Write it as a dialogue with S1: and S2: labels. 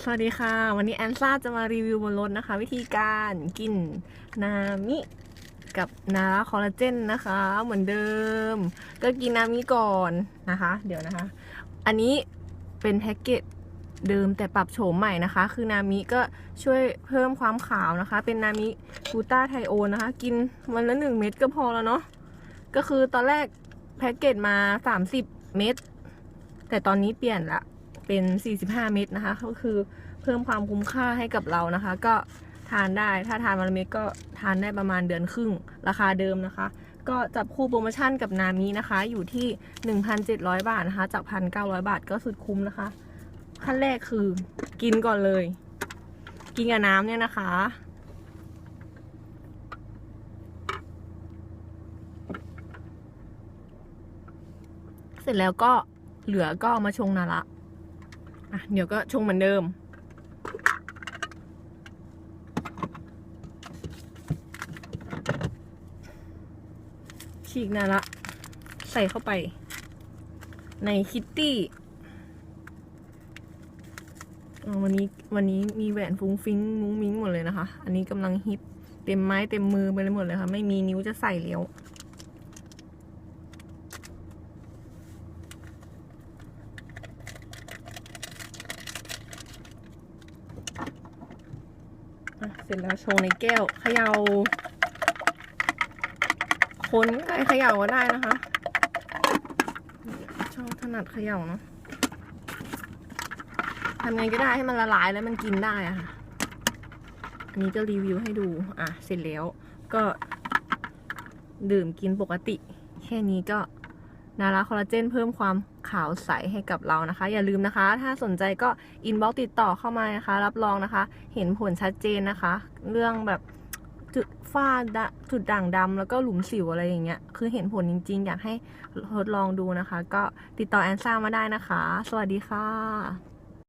S1: สวัสดีค่ะ วันนี้แอนซ่าจะมารีวิวบนรถนะคะ วิธีการกินนามิกับนาราคอลลาเจนนะคะ เหมือนเดิม ก็กินนามิก่อนนะคะ เดี๋ยวนะคะ อันนี้เป็นแพ็กเกจเดิมแต่ปรับโฉมใหม่นะคะ คือนามิก็ช่วยเพิ่มความขาวนะคะ เป็นนามิกูต้าไทโอนนะคะ กินวันละหนึ่งเม็ดก็พอแล้วเนาะก็คือตอนแรกแพ็กเกจมา 30 เม็ดแต่ตอนนี้เปลี่ยนละ เป็น 45 เม็ดนะคะ ก็คือเพิ่มความคุ้มค่าให้กับเรานะคะ ก็ทานได้ถ้าทานวันละเม็ดก็ทานได้ประมาณเดือนครึ่งราคาเดิมนะคะ ก็จับคู่โปรโมชั่นกับนามินะคะ อยู่ที่ 1,700 บาทนะคะ จาก 1,900 บาทก็สุดคุ้มนะคะ ขั้นแรกคือกินก่อนเลย กินกับน้ำเนี่ยนะคะเสร็จแล้วก็เหลือก็มาชงนาระ อะเดี๋ยวก็ชงเหมือนเดิม ฉีกนาละ ใส่เข้าไป ในคิตตี้วันนี้วันนี้มีแหวนฟุ้งฟิ้งมุ้งมิ้งหมดเลยนะคะ อันนี้กำลังฮิตเต็มไม้เต็มมือไปเลยหมดเลยค่ะ ไม่มีนิ้วจะใส่เลี้ยว เสร็จแล้วโชว์ในแก้วเขยา่าคนก็ได้เขย่าก็ได้นะคะ ชอบถนัดเขย่าเนาะทำไงก็ได้ให้มันละลายแล้วมันกินได้อะค่ะ อันนี้จะรีวิวให้ดู อะ เสร็จแล้วก็ดื่มกินปกติ แค่นี้ก็ นาราคอลลาเจนเพิ่มความขาวใสให้กับเรานะคะ อย่าลืมนะคะ ถ้าสนใจก็อินบ็อกติดต่อเข้ามานะคะ รับรองนะคะ เห็นผลชัดเจนนะคะ เรื่องแบบจุดฝ้าดจุดด่างดำแล้วก็หลุมสิวอะไรอย่างเงี้ยคือเห็นผลจริง ๆ อยากให้ทดลองดูนะคะ ก็ติดต่อแอนซ่ามาได้นะคะ สวัสดีค่ะ